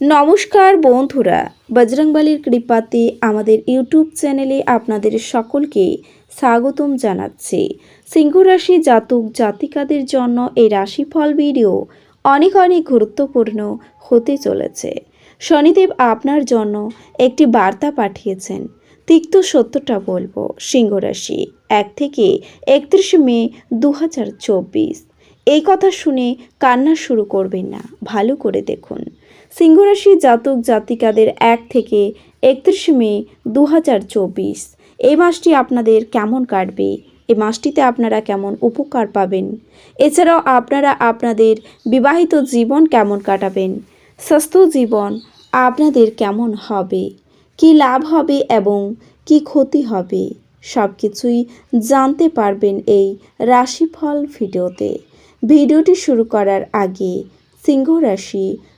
নমস্কার বন্ধুরা বজরংবালির কৃপাতে আমাদের ইউটিউব চ্যানেলে আপনাদের সকলকে স্বাগতম জানাচ্ছি। সিংহরাশি জাতক জাতিকাদের জন্য এই রাশিফল ভিডিও অনেক অনেক গুরুত্বপূর্ণ হতে চলেছে। শনিদেব আপনার জন্য একটি বার্তা পাঠিয়েছেন। তিক্ত সত্যটা বলব সিংহরাশি এক থেকে একত্রিশে মে দু হাজার চব্বিশ। এই কথা শুনে কান্না শুরু করবেন না, ভালো করে দেখুন। সিংহরাশি জাতক জাতিকাদের এক থেকে একত্রিশে মে দু হাজার চব্বিশ। এই মাসটি আপনাদের কেমন কাটবে? এই মাসটিতে আপনারা কেমন উপকার পাবেন? এছাড়াও আপনারা আপনাদের বিবাহিত জীবন কেমন কাটাবেন? স্বাস্থ্য জীবন আপনাদের কেমন হবে? কি লাভ হবে এবং কি ক্ষতি হবে? সব কিছুই জানতে পারবেন এই রাশিফল ভিডিওতে। ভিডিওটি শুরু করার আগে সিংহ রাশি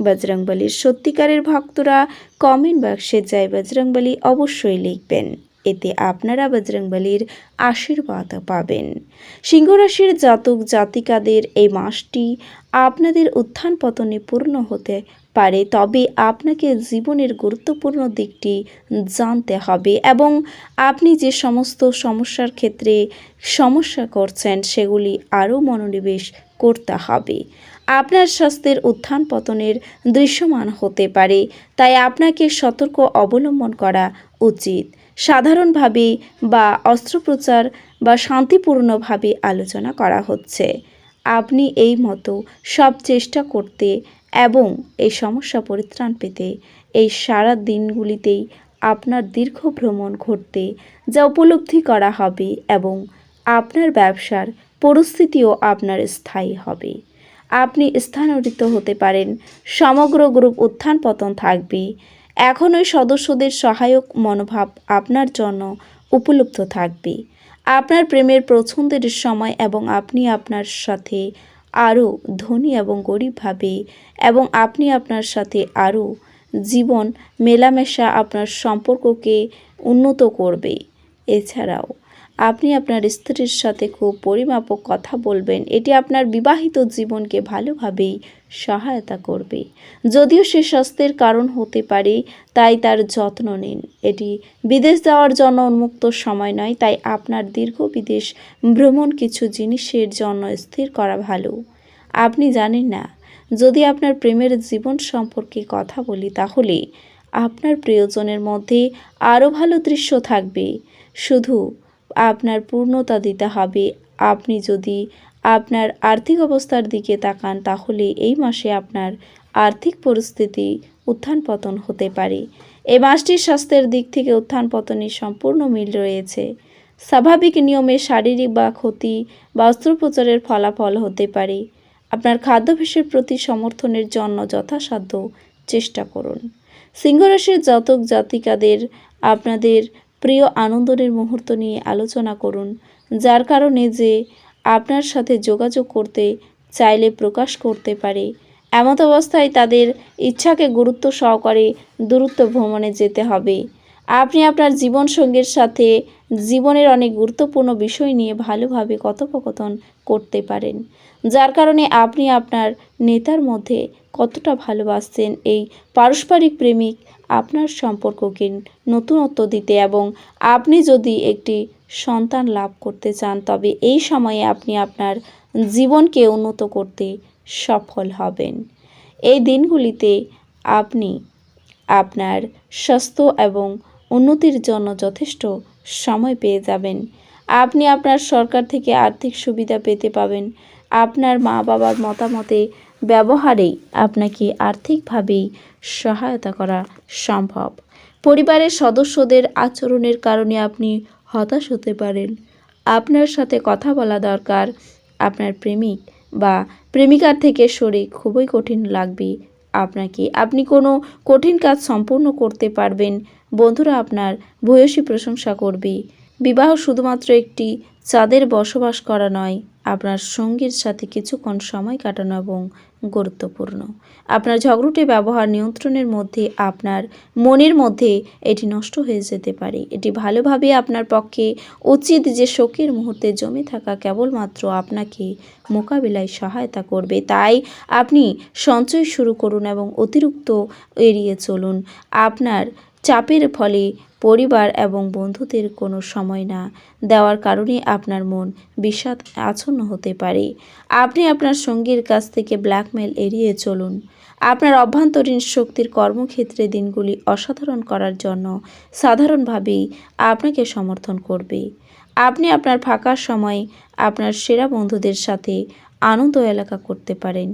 বজরংবলির সত্যিকারের ভক্তরা কমেন্ট বাক্সে জয় বজরংবলী অবশ্যই লিখবেন। এতে আপনারা বজরংবলির আশীর্বাদ পাবেন। সিংহরাশির জাতক জাতিকাদের এই মাসটি আপনাদের উত্থান পতনে পূর্ণ হতে পারে, তবে আপনাকে জীবনের গুরুত্বপূর্ণ দিকটি জানতে হবে এবং আপনি যে সমস্ত সমস্যার ক্ষেত্রে সমস্যা করছেন, সেগুলি আরও মনোনিবেশ করতে হবে। আপনার স্বাস্থ্যের উত্থান পতনের দৃশ্যমান হতে পারে, তাই আপনাকে সতর্ক অবলম্বন করা উচিত। সাধারণভাবে বা অস্ত্রোপচার বা শান্তিপূর্ণভাবে আলোচনা করা হচ্ছে। আপনি এই মতো সব চেষ্টা করতে এবং এই সমস্যা পরিত্রাণ পেতে এই সারা দিনগুলিতেই আপনার দীর্ঘ ভ্রমণ ঘটতে যা উপলব্ধি করা হবে এবং আপনার ব্যবসার পরিস্থিতিও আপনার স্থায়ী হবে। আপনি স্থানান্তরিত হতে পারেন। সমগ্র গ্রুপ উত্থান পতন থাকবে। এখন ওই সদস্যদের সহায়ক মনোভাব আপনার জন্য উপলব্ধ থাকবে। আপনার প্রেমের পছন্দের সময় এবং আপনি আপনার সাথে আরও ধনী এবং গরিবভাবে এবং আপনি আপনার সাথে আরও জীবন মেলামেশা আপনার সম্পর্ককে উন্নত করবে। এছাড়াও আপনি আপনার স্ত্রীর সাথে খুব পরিমাপক কথা বলবেন। এটি আপনার বিবাহিত জীবনকে ভালোভাবেই সহায়তা করবে। যদিও সে স্বাস্থ্যের কারণ হতে পারে, তাই তার যত্ন নিন। এটি বিদেশ যাওয়ার জন্য উন্মুক্ত সময় নয়, তাই আপনার দীর্ঘ বিদেশ ভ্রমণ কিছু জিনিসের জন্য স্থির করা ভালো। আপনি জানেন না, যদি আপনার প্রেমের জীবন সম্পর্কে কথা বলি, তাহলে আপনার প্রিয়জনের মধ্যে আরও ভালো দৃশ্য থাকবে। শুধু আপনার পূর্ণতা দিতে হবে। আপনি যদি আপনার আর্থিক অবস্থার দিকে তাকান, তাহলে এই মাসে আপনার আর্থিক পরিস্থিতি উত্থান পতন হতে পারে। এই মাসটির স্বাস্থ্যের দিক থেকে উত্থান পতনের সম্পূর্ণ মিল রয়েছে। স্বাভাবিক নিয়মে শারীরিক বা ক্ষতি বা অস্ত্রোপচারের ফলাফল হতে পারে। আপনার খাদ্যাভ্যাসের প্রতি সমর্থনের জন্য যথাসাধ্য চেষ্টা করুন। সিংহরাশির জাতক জাতিকাদের আপনাদের প্রিয় আনন্দের মুহূর্ত নিয়ে আলোচনা করুন, যার কারণে যে আপনার সাথে যোগাযোগ করতে চাইলে প্রকাশ করতে পারে। এমত অবস্থায় তাদের ইচ্ছাকে গুরুত্ব সহকারে দূরত্ব ভ্রমণে যেতে হবে। আপনি আপনার জীবনসঙ্গীর সাথে জীবনের অনেক গুরুত্বপূর্ণ বিষয় নিয়ে ভালোভাবে কথোপকথন করতে পারেন, যার কারণে আপনি আপনার নেতার মধ্যে কতটা ভালোবাসছেন এই পারস্পরিক প্রেমিক আপনার সম্পর্ককে নতুনত্ব দিতে এবং আপনি যদি একটি সন্তান লাভ করতে চান, তবে এই সময়ে আপনি আপনার জীবনকে উন্নত করতে সফল হবেন। এই দিনগুলিতে আপনি আপনার স্বাস্থ্য এবং উন্নতির জন্য যথেষ্ট সময় পেয়ে যাবেন। আপনি আপনার সরকার থেকে আর্থিক সুবিধা পেতে পাবেন। আপনার মা বাবার মতামতে ব্যবহারেই আপনাকে আর্থিকভাবেই সহায়তা করা সম্ভব। পরিবারের সদস্যদের আচরণের কারণে আপনি হতাশ হতে পারেন। আপনার সাথে কথা বলা দরকার, আপনার প্রেমিক বা প্রেমিকার থেকে সরে খুবই কঠিন লাগবে আপনাকে। আপনি কোনো কঠিন কাজ সম্পূর্ণ করতে পারবেন, বন্ধুরা আপনার ভূয়সী প্রশংসা করবে। বিবাহ শুধুমাত্র একটি চাঁদের বসবাস করা নয়, আপনার সঙ্গীর সাথে কিছুক্ষণ সময় কাটানো এবং গুরুত্বপূর্ণ। আপনার ঝগড়ুটে ব্যবহার নিয়ন্ত্রণের মধ্যে, আপনার মনের মধ্যে এটি নষ্ট হয়ে যেতে পারে। এটি ভালোভাবে আপনার পক্ষে উচিত যে শোকের মুহূর্তে জমে থাকা কেবলমাত্র আপনাকে মোকাবিলায় সহায়তা করবে। তাই আপনি সঞ্চয় শুরু করুন এবং অতিরিক্ত এড়িয়ে চলুন। আপনার চাপের ফলে পরিবার এবং বন্ধুদের কোনো সময় না দেওয়ার কারণে আপনার মন বিষাদ আচ্ছন্ন হতে পারে। আপনি আপনার সঙ্গীর কাছ থেকে ব্ল্যাকমেল এড়িয়ে চলুন। আপনার অভ্যন্তরীণ শক্তির কর্মক্ষেত্রে দিনগুলি অসাধারণ করার জন্য সাধারণভাবেই আপনাকে সমর্থন করবে। আপনি আপনার ফাঁকা সময় আপনার সেরা বন্ধুদের সাথে আনন্দ এলাকা করতে পারেন।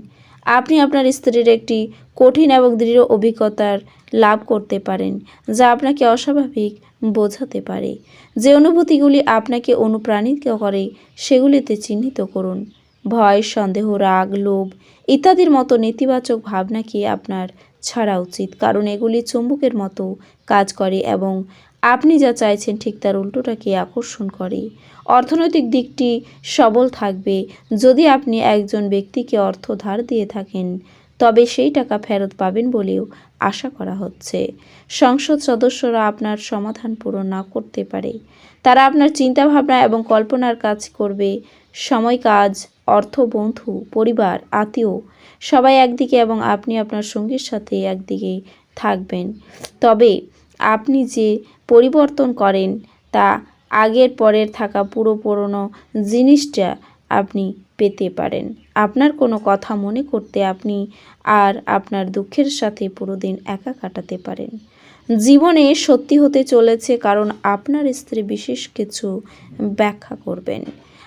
আপনি আপনার স্ত্রীর একটি কঠিন এবং দৃঢ় অভিজ্ঞতার লাভ করতে পারেন, যা আপনাকে অস্বাভাবিক বোঝাতে পারে। যে অনুভূতিগুলি আপনাকে অনুপ্রাণিত করে, সেগুলিতে চিহ্নিত করুন। ভয়, সন্দেহ, রাগ, লোভ ইত্যাদির মতো নেতিবাচক ভাবনাকে আপনার ছাড়া উচিত, কারণ এগুলি চুম্বকের মতো কাজ করে এবং আপনি যা চাইছেন ঠিক তার উল্টোটাকে আকর্ষণ করে। অর্থনৈতিক দিকটি সবল থাকবে যদি আপনি একজন ব্যক্তিকে অর্থ ধার দিয়ে থাকেন, তবে সেই টাকা ফেরত পাবেন বলেও আশা করা হচ্ছে। সংসদ সদস্যরা আপনার সমাধান পূরণ না করতে পারে। তারা আপনার চিন্তাভাবনা এবং কল্পনার কাজ করবে। সময়, কাজ, অর্থ, বন্ধু, পরিবার, আত্মীয়, সবাই একদিকে এবং আপনি আপনার সঙ্গীর সাথে একদিকে থাকবেন। তবে আপনি যে পরিবর্তন করেন, তা আগের পরের থাকা পুরো পুরনো জিনিসটা আপনি পেতে পারেন। আপনার কোনো কথা মনে করতে আপনি আর আপনার দুঃখের সাথে পুরো দিন একা কাটাতে পারেন। জীবনে সত্যি হতে চলেছে কারণ আপনার স্ত্রী বিশেষ কিছু ব্যাখ্যা করবেন।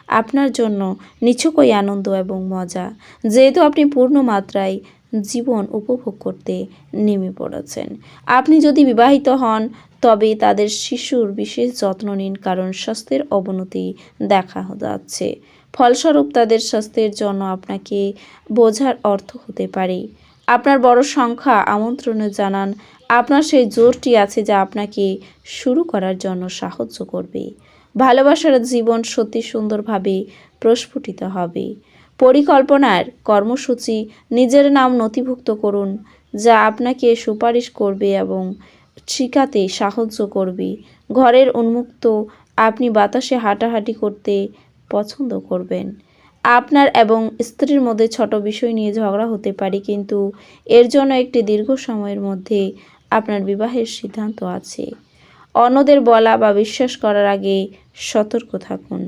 আপনার জন্য নিছকই আনন্দ এবং মজা, যেহেতু আপনি পূর্ণ মাত্রায় জীবন উপভোগ করতে নেমে পড়েছেন। আপনি যদি বিবাহিত হন তবে তাদের শিশুর বিশেষ যত্ন নিন, কারণ স্বাস্থ্যের অবনতি দেখা যাচ্ছে। ফলস্বরূপ তাদের স্বাস্থ্যের জন্য আপনাকে বোঝার অর্থ হতে পারে। আপনার বড় সংখ্যা, আমন্ত্রণে জানান। আপনার সেই জোরটি আছে যা আপনাকে শুরু করার জন্য সাহায্য করবে। ভালোবাসার জীবন সত্যি সুন্দরভাবে প্রস্ফুটিত হবে। পরিকল্পনার কর্মসূচি নিজের নাম নথিভুক্ত করুন, যা আপনাকে সুপারিশ করবে এবং শিখাতে সাহায্য করবে। ঘরের উন্মুক্ত, আপনি বাতাসে হাঁটাহাঁটি করতে পছন্দ করবেন। আপনার এবং স্ত্রীর মধ্যে ছোট বিষয় নিয়ে ঝগড়া হতে পারে, কিন্তু এর জন্য একটি দীর্ঘ সময়ের মধ্যে আপনার বিবাহের সিদ্ধান্ত আছে। অন্যদের বলা বা বিশ্বাস করার আগে সতর্ক থাকুন।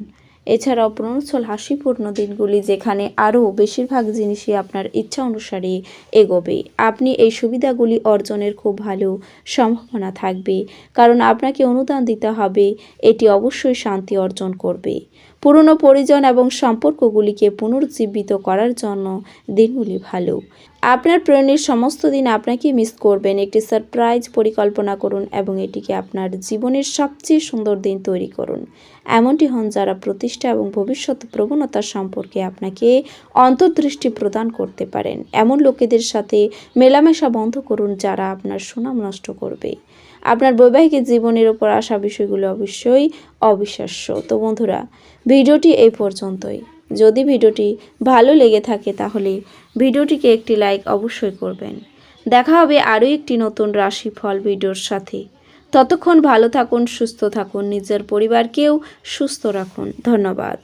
এছাড়াও প্রণোচ্ছল হাসিপূর্ণ দিনগুলি যেখানে আরও বেশিরভাগ জিনিসই আপনার ইচ্ছা অনুসারে এগোবে। আপনি এই সুবিধাগুলি অর্জনের খুব ভালো সম্ভাবনা থাকবে, কারণ আপনাকে অনুদান দিতে হবে, এটি অবশ্যই শান্তি অর্জন করবে। পুরনো পরিজন এবং সম্পর্কগুলিকে পুনরুজ্জীবিত করার জন্য দিনগুলি ভালো। আপনার প্রেরণের সমস্ত দিন আপনাকে মিস করবেন। একটি সারপ্রাইজ পরিকল্পনা করুন এবং এটিকে আপনার জীবনের সবচেয়ে সুন্দর দিন তৈরি করুন। এমনটি হন যারা প্রতিষ্ঠা এবং ভবিষ্যৎ প্রবণতা সম্পর্কে আপনাকে অন্তর্দৃষ্টি প্রদান করতে পারেন। এমন লোকেদের সাথে মেলামেশা বন্ধ করুন যারা আপনার সুনাম নষ্ট করবে। আপনার বৈবাহিক জীবনের উপর আসা বিষয়গুলো অবশ্যই অবিশ্বাস্য। তো বন্ধুরা, ভিডিওটি এই পর্যন্তই। যদি ভিডিওটি ভালো লেগে থাকে তাহলে ভিডিওটিকে একটি লাইক অবশ্যই করবেন। দেখা হবে আরও একটি নতুন রাশিফল ভিডিওর সাথে। ততক্ষণ ভালো থাকুন, সুস্থ থাকুন, নিজের পরিবারকেও সুস্থ রাখুন। ধন্যবাদ।